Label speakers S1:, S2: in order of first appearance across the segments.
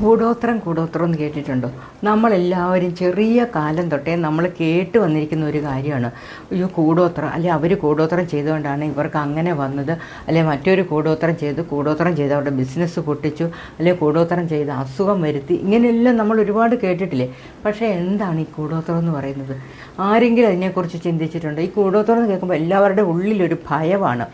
S1: കൂടോത്രം കൂടോത്രം എന്ന് കേട്ടിട്ടുണ്ടോ? നമ്മളെല്ലാവരും ചെറിയ കാലം തൊട്ടേ നമ്മൾ കേട്ട് വന്നിരിക്കുന്ന ഒരു കാര്യമാണ്. ഈ കൂടോത്രം. അല്ലെ അവർ കൂടോത്രം ചെയ്തുകൊണ്ടാണ് ഇവർക്ക് അങ്ങനെ വന്നത്. അല്ലെ മറ്റൊരു കൂടോത്രം ചെയ്ത് കൂടോത്രം ചെയ്ത് അവരുടെ ബിസിനസ് പൊട്ടിച്ചു. അല്ലെ കൂടോത്രം ചെയ്ത് അസുഖം വരുത്തി. ഇങ്ങനെയെല്ലാം നമ്മൾ ഒരുപാട് കേട്ടിട്ടില്ലേ? പക്ഷേ എന്താണ് ഈ കൂടോത്രം എന്ന് പറയുന്നത്? ആരെങ്കിലും അതിനെക്കുറിച്ച് ചിന്തിച്ചിട്ടുണ്ടോ? ഈ കൂടോത്രം എന്ന് കേൾക്കുമ്പോൾ എല്ലാവരുടെ ഉള്ളിലൊരു ഭയമാണ്.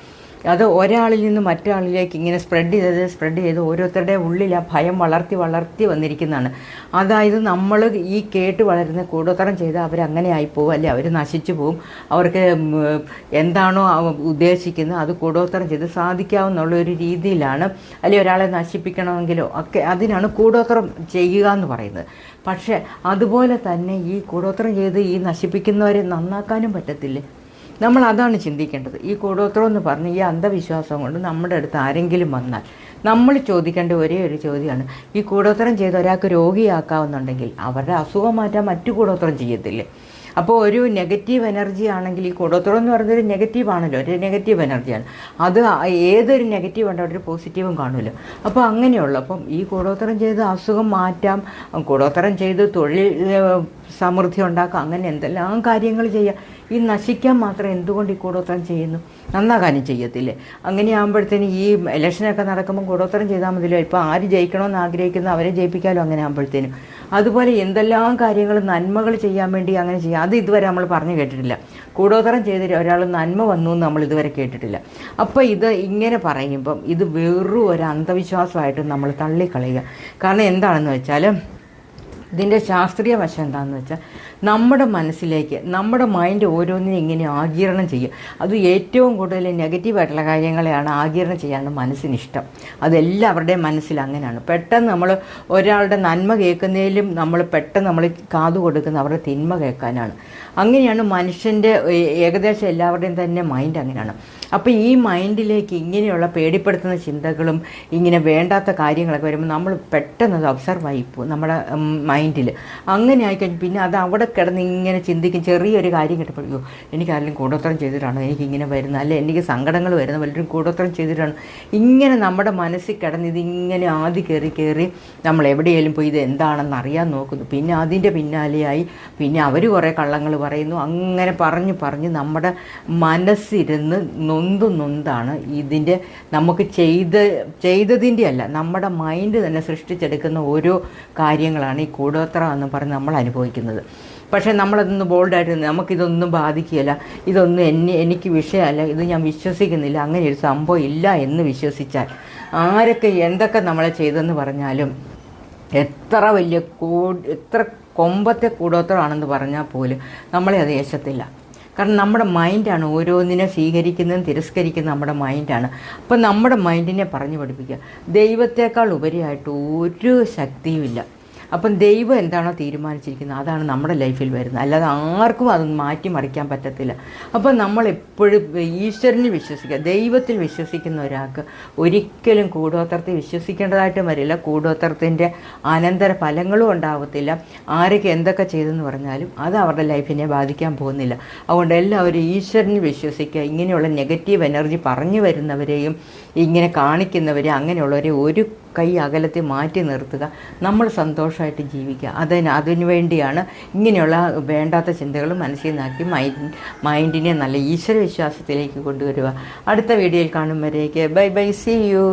S1: അത് ഒരാളിൽ നിന്ന് മറ്റൊരാളിലേക്ക് ഇങ്ങനെ സ്പ്രെഡ് ചെയ്തത് സ്പ്രെഡ് ചെയ്ത് ഓരോരുത്തരുടെ ഉള്ളിൽ ആ ഭയം വളർത്തി വളർത്തി വന്നിരിക്കുന്നതാണ്. അതായത് നമ്മൾ ഈ കേട്ട് വളരുന്ന കൂടോത്തരം ചെയ്ത് അവരങ്ങനെ ആയിപ്പോവും അല്ലെ? അവർ നശിച്ചു പോവും. അവർക്ക് എന്താണോ ഉദ്ദേശിക്കുന്നത് അത് കൂടോത്തരം ചെയ്ത് സാധിക്കാവുന്നുള്ള ഒരു രീതിയിലാണ്. അല്ലെ ഒരാളെ നശിപ്പിക്കണമെങ്കിലോ ഒക്കെ അതിനാണ് കൂടോത്തരം ചെയ്യുക എന്ന് പറയുന്നത്. പക്ഷേ അതുപോലെ തന്നെ ഈ കൂടോത്തരം ചെയ്ത് ഈ നശിപ്പിക്കുന്നവരെ നന്നാക്കാനും പറ്റത്തില്ലേ? നമ്മൾ അതാണ് ചിന്തിക്കേണ്ടത്. ഈ കൂടോത്രം എന്ന് പറഞ്ഞ് ഈ അന്ധവിശ്വാസം കൊണ്ട് നമ്മുടെ അടുത്ത് ആരെങ്കിലും വന്നാൽ നമ്മൾ ചോദിക്കേണ്ട ഒരേ ഒരു ചോദ്യമാണ്. ഈ കൂടോത്രം ചെയ്ത് ഒരാൾക്ക് രോഗിയാക്കാവുന്നുണ്ടെങ്കിൽ അവരുടെ അസുഖം മാറ്റാൻ മറ്റു കൂടോത്രം ചെയ്യത്തില്ലേ? അപ്പോൾ ഒരു നെഗറ്റീവ് എനർജി ആണെങ്കിൽ ഈ കൂടോത്രം എന്ന് പറയുന്നത് നെഗറ്റീവ് ആണല്ലോ. ഒരു നെഗറ്റീവ് എനർജിയാണ് അത് ഏതൊരു നെഗറ്റീവ് ഉണ്ടോ ഒരു പോസിറ്റീവും കാണുമല്ലോ അപ്പോൾ അങ്ങനെയുള്ള അപ്പം ഈ കൂടോത്രം ചെയ്ത് അസുഖം മാറ്റാം കൂടോത്രം ചെയ്ത് തൊഴിൽ സമൃദ്ധി ഉണ്ടാക്കാം അങ്ങനെ എന്തെല്ലാം കാര്യങ്ങൾ ചെയ്യാം. ഈ നശിക്കാൻ മാത്രം എന്തുകൊണ്ട് ഈ കൂടോത്രം ചെയ്യുന്നു? നന്നാകാനും ചെയ്യത്തില്ലേ? അങ്ങനെ ആകുമ്പോഴത്തേന് ഈ ഇലക്ഷനൊക്കെ നടക്കുമ്പോൾ കൂടോത്രം ചെയ്താൽ മതിയല്ലോ. ഇപ്പോൾ ആര് ജയിക്കണമെന്ന് ആഗ്രഹിക്കുന്ന അവരെ ജയിപ്പിക്കാമല്ലോ അങ്ങനെ ആകുമ്പോഴത്തേനും അതുപോലെ എന്തെല്ലാം കാര്യങ്ങൾ നന്മകൾ ചെയ്യാൻ വേണ്ടി അങ്ങനെ ചെയ്യാം. അത് ഇതുവരെ നമ്മൾ പറഞ്ഞു കേട്ടിട്ടില്ല. കൂടോത്രം ചെയ്ത് ഒരാൾ നന്മ വന്നു എന്ന് നമ്മൾ ഇതുവരെ കേട്ടിട്ടില്ല. അപ്പോൾ ഇത് ഇങ്ങനെ പറയുമ്പം ഇത് വെറും ഒരു അന്ധവിശ്വാസമായിട്ട് നമ്മൾ തള്ളിക്കളയുക. കാരണം എന്താണെന്ന് വെച്ചാൽ ഇതിന്റെ ശാസ്ത്രീയ വശം എന്താണെന്ന് വെച്ചാൽ നമ്മുടെ മനസ്സിലേക്ക് നമ്മുടെ മൈൻഡ് ഓരോന്നിനും ഇങ്ങനെ ആഗീരണം ചെയ്യും. അത് ഏറ്റവും കൂടുതൽ നെഗറ്റീവായിട്ടുള്ള കാര്യങ്ങളെയാണ് ആഗീരണം ചെയ്യാനാണ് മനസ്സിനിഷ്ടം. അതെല്ലാവരുടെയും മനസ്സിൽ അങ്ങനെയാണ്. പെട്ടെന്ന് നമ്മൾ ഒരാളുടെ നന്മ കേൾക്കുന്നതിലും നമ്മൾ പെട്ടെന്ന് നമ്മൾ കാതു കൊടുക്കുന്ന അവരുടെ തിന്മ കേൾക്കാനാണ്. അങ്ങനെയാണ് മനുഷ്യന്റെ ഏകദേശം എല്ലാവരുടെയും തന്നെ മൈൻഡ് അങ്ങനെയാണ്. അപ്പോൾ ഈ മൈൻഡിലേക്ക് ഇങ്ങനെയുള്ള പേടിപ്പെടുത്തുന്ന ചിന്തകളും ഇങ്ങനെ വേണ്ടാത്ത കാര്യങ്ങളൊക്കെ വരുമ്പോൾ നമ്മൾ പെട്ടെന്ന് അത് ഒബ്സർവ് ആയിപ്പോവും നമ്മുടെ മൈൻഡിൽ അങ്ങനെ ആയിക്കഴിഞ്ഞ് പിന്നെ അത് അവിടെ കിടന്ന് ഇങ്ങനെ ചിന്തിക്കും. ചെറിയൊരു കാര്യം കിട്ടപ്പെടുകയോ എനിക്ക് ആരെങ്കിലും കൂടോത്രം ചെയ്തിട്ടാണോ? എനിക്ക് ഇങ്ങനെ വരുന്നത്. അല്ലെ എനിക്ക് സങ്കടങ്ങൾ വരുന്ന വല്ലവരും കൂടോത്രം ചെയ്തിട്ടാണ്? ഇങ്ങനെ നമ്മുടെ മനസ്സിൽ കിടന്ന് ഇതിങ്ങനെ ആദ്യം കയറി കയറി നമ്മൾ എവിടെയെങ്കിലും പോയി ഇത് എന്താണെന്ന് അറിയാൻ നോക്കുന്നു. പിന്നെ അതിന്റെ പിന്നാലെയായി പിന്നെ അവർ കുറേ കള്ളങ്ങൾ പറയുന്നു. അങ്ങനെ പറഞ്ഞ് പറഞ്ഞ് നമ്മുടെ മനസ്സിരുന്ന് നൊന്ത് നൊന്താണ്. ഇതിന്റെ നമുക്ക് ചെയ്ത് ചെയ്തതിന്റെ അല്ല നമ്മുടെ മൈൻഡ് തന്നെ സൃഷ്ടിച്ചെടുക്കുന്ന ഓരോ കാര്യങ്ങളാണ് ഈ കൂടോത്ര എന്ന് പറഞ്ഞ് നമ്മൾ അനുഭവിക്കുന്നത്. പക്ഷേ നമ്മളതൊന്ന് ബോൾഡായിട്ട് നമുക്കിതൊന്നും ബാധിക്കുകയില്ല. ഇതൊന്നും എന്നെ എനിക്ക് വിഷയമല്ല ഇത് ഞാൻ വിശ്വസിക്കുന്നില്ല അങ്ങനെ ഒരു സംഭവം ഇല്ല എന്ന് വിശ്വസിച്ചാൽ ആരൊക്കെ എന്തൊക്കെ നമ്മളെ ചെയ്തെന്ന് പറഞ്ഞാലും എത്ര വലിയ കൂ എത്ര കൊമ്പത്തെ കൂടോത്രമാണെന്ന് പറഞ്ഞാൽ പോലും നമ്മളെ അത് ഏശത്തില്ല. കാരണം നമ്മുടെ മൈൻഡാണ് ഓരോന്നിനെ സ്വീകരിക്കുന്നതും തിരസ്കരിക്കുന്നതും നമ്മുടെ മൈൻഡാണ് അപ്പം നമ്മുടെ മൈൻഡിനെ പറഞ്ഞു പഠിപ്പിക്കുക. ദൈവത്തേക്കാൾ ഉപരിയായിട്ട് ഒരു ശക്തിയുമില്ല അപ്പം ദൈവം എന്താണോ തീരുമാനിച്ചിരിക്കുന്നത്? അതാണ് നമ്മുടെ ലൈഫിൽ വരുന്നത്. അല്ലാതെ ആർക്കും അത് മാറ്റിമറിക്കാൻ പറ്റത്തില്ല. അപ്പം നമ്മൾ എപ്പോഴും ഈശ്വരനിൽ വിശ്വസിക്കുക ദൈവത്തിൽ വിശ്വസിക്കുന്ന ഒരാൾക്ക് ഒരിക്കലും കൂടോത്രത്തെ വിശ്വസിക്കേണ്ടതായിട്ട് വരില്ല. കൂടോത്രത്തിന്റെ അനന്തര ഫലങ്ങളും ഉണ്ടാവത്തില്ല. ആരൊക്കെ എന്തൊക്കെ ചെയ്തെന്ന് പറഞ്ഞാലും അത് അവരുടെ ലൈഫിനെ ബാധിക്കാൻ പോകുന്നില്ല. അതുകൊണ്ട് എല്ലാവരും ഈശ്വരനിൽ വിശ്വസിക്കുക ഇങ്ങനെയുള്ള നെഗറ്റീവ് എനർജി പറഞ്ഞു വരുന്നവരെയും ഇങ്ങനെ കാണിക്കുന്നവരെയും അങ്ങനെയുള്ളവരെ ഒരു കൈ അകലത്തിൽ മാറ്റി നിർത്തുക. നമ്മൾ സന്തോഷമായിട്ട് ജീവിക്കുക അതിന് അതിനു വേണ്ടിയാണ് ഇങ്ങനെയുള്ള വേണ്ടാത്ത ചിന്തകൾ മനസ്സിൽ നിന്നാക്കി മൈൻഡ് മൈൻഡിനെ നല്ല ഈശ്വര വിശ്വാസത്തിലേക്ക് കൊണ്ടുവരിക. അടുത്ത വീഡിയോയിൽ കാണും ബൈ ബൈ. C U